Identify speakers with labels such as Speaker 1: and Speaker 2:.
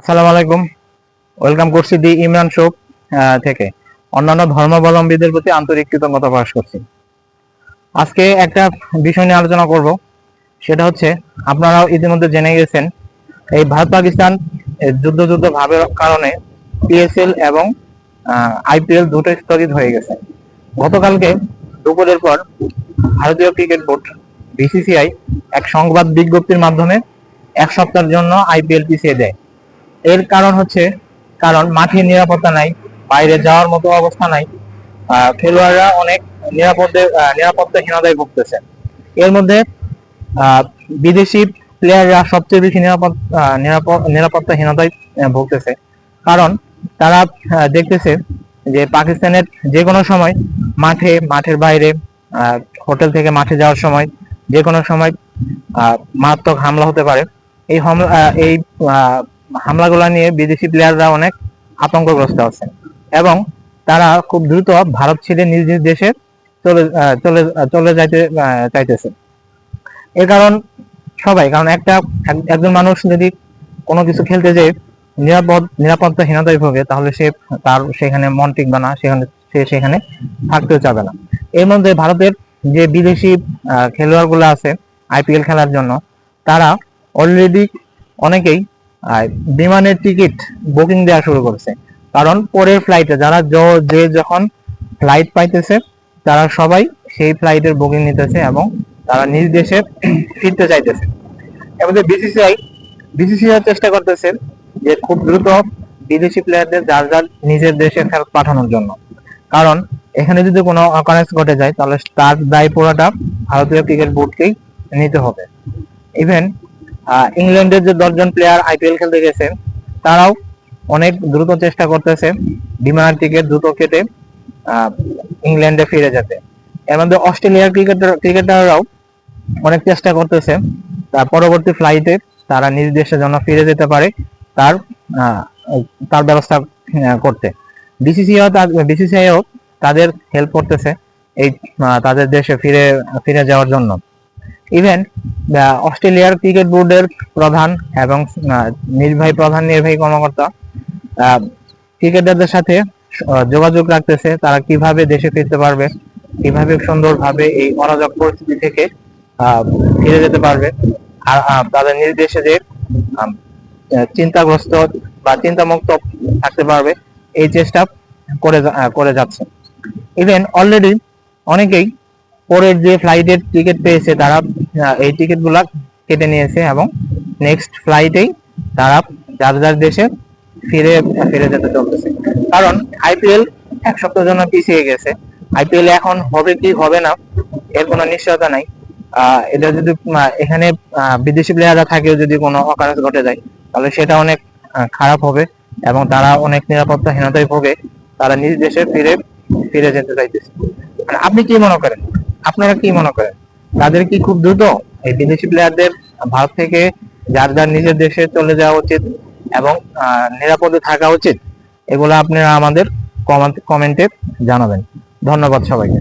Speaker 1: আসসালামু আলাইকুম। ওয়েলকাম করছি দি ইমরান শোক থেকে। অন্যান্য ধর্মাবলম্বীদের প্রতি আন্তরিক কৃতজ্ঞতা প্রকাশ করছি। আজকে একটা বিষয় নিয়ে আলোচনা করব। সেটা হচ্ছে, আপনারাও ইতিমধ্যে জেনে গেছেন, এই ভারত পাকিস্তান যুদ্ধ যুদ্ধ ভাবের কারণে পিএসএল এবং আইপিএল দুটো স্থগিত হয়ে গেছে। গতকালকে দুপুরের পর ভারতীয় ক্রিকেট বোর্ড বিসিসিআই এক সংবাদ বিজ্ঞপ্তির মাধ্যমে এক সপ্তাহের জন্য আইপিএল পিছিয়ে দেয়। এর কারণ হচ্ছে কারণ মাঠে নিরাপত্তা নাই, বাইরে যাওয়ার মতো অবস্থা নাই। খেলোয়াড়রা অনেক নিরাপদে নিরাপত্তাহীনতায় ভুগতেছে। এর মধ্যে বিদেশি প্লেয়াররা সবচেয়ে বেশি নিরাপদ নিরাপত্তাহীনতায় ভুগতেছে। কারণ তারা দেখতেছে যে পাকিস্তানের যে কোনো সময় মাঠে, মাঠের বাইরে হোটেল থেকে মাঠে যাওয়ার সময় যে কোনো সময় মারাত্মক হামলা হতে পারে। এই হামলা এই হামলাগুলো নিয়ে বিদেশি প্লেয়াররা অনেক আতঙ্কগ্রস্ত আছে এবং তারা খুব দ্রুত ভারত ছেড়ে নিজ নিজ দেশে চলে চলে চলে যাইতে চাইতেছে এর কারণ সবাই, কারণ একটা একজন মানুষ যদি কোনো কিছু খেলতে যেয়ে নিরাপদ, নিরাপত্তাহীনতায় ভোগে, তাহলে সে তার সেখানে মন টিকবে না, সেখানে, সে সেখানে থাকতেও চাবে না। এর মধ্যে ভারতের যে বিদেশি খেলোয়াড়গুলো আছে আইপিএল খেলার জন্য, তারা অলরেডি অনেকেই বিমানের টিকিট বুকিং দেওয়া শুরু করেছে। কারণ পরের ফ্লাইটে যারা য- যখন ফ্লাইট পাইতেছে, তারা সবাই সেই ফ্লাইটের বুকিং নিতেছে এবং তারা নিজ দেশে ফিরতে চাইতেছে। এর বিসিসিআই বিসিসিআই চেষ্টা করতেছে যে খুব দ্রুত বিদেশি প্লেয়ারদের যার যার নিজের দেশে ফেরত পাঠানোর জন্য। কারণ এখানে যদি কোনো অকারেন্স ঘটে যায়, তাহলে তার দায় পুরোটা ভারতীয় ক্রিকেট বোর্ডকেই নিতে হবে। ইভেন ইংল্যান্ডের যে দশজন প্লেয়ার আইপিএল খেলতে গেছে তারাও অনেক দ্রুত চেষ্টা করতেছে বিমানের টিকিট দ্রুত কেটে ইংল্যান্ডে ফিরে যেতে। এর মধ্যে অস্ট্রেলিয়ার ক্রিকেটার ক্রিকেটাররাও অনেক চেষ্টা করতেছে, তার পরবর্তী ফ্লাইটে তারা নিজ দেশে যেন ফিরে যেতে পারে, তার তার ব্যবস্থা করতে। বিসিসিআই বিসিসিআইও তাদের হেল্প করতেছে এই তাদের দেশে ফিরে ফিরে যাওয়ার জন্য। ইভেন অস্ট্রেলিয়ার ক্রিকেট বোর্ডের প্রধান এবং নির্বাহী প্রধান নির্বাহী কর্মকর্তা ক্রিকেটারদের সাথে যোগাযোগ রাখতেছে তারা কীভাবে দেশে ফিরতে পারবে, কীভাবে সুন্দরভাবে এই অরাজক পরিস্থিতি থেকে ফিরে যেতে পারবে, আর তাদের নিজ দেশে যে চিন্তাগ্রস্ত বা চিন্তামুক্ত থাকতে পারবে, এই চেষ্টা করে করে যাচ্ছে। ইভেন অলরেডি অনেকেই পরের যে ফ্লাইটের টিকিট পেয়েছে তারা এই টিকিটগুলা কেটে নিয়েছে এবং নেক্সট ফ্লাইটেই তারা যার যার দেশে ফিরে ফিরে যেতে চলতেছে। কারণ আইপিএল এক সপ্তাহের জন্য পিছিয়ে গেছে। আইপিএল এখন হবে কি হবে না, এর কোনো নিশ্চয়তা নাই। এটা যদি এখানে বিদেশি প্লেয়াররা থাকেও যদি কোনো অকারেন্স ঘটে যায়, তাহলে সেটা অনেক খারাপ হবে এবং তারা অনেক নিরাপত্তাহীনতায় ভোগে, তারা নিজ দেশে ফিরে ফিরে যেতে চাইতেছে। মানে আপনি কি মনে করেন? আপনারা কি মনে করেন? তাদের কি খুব দ্রুত এই বিদেশি প্লেয়ারদের ভারত থেকে যার যার নিজের দেশে চলে যাওয়া উচিত এবং নিরাপদে থাকা উচিত? এগুলো আপনারা আমাদের কমেন্টে জানাবেন। ধন্যবাদ সবাইকে।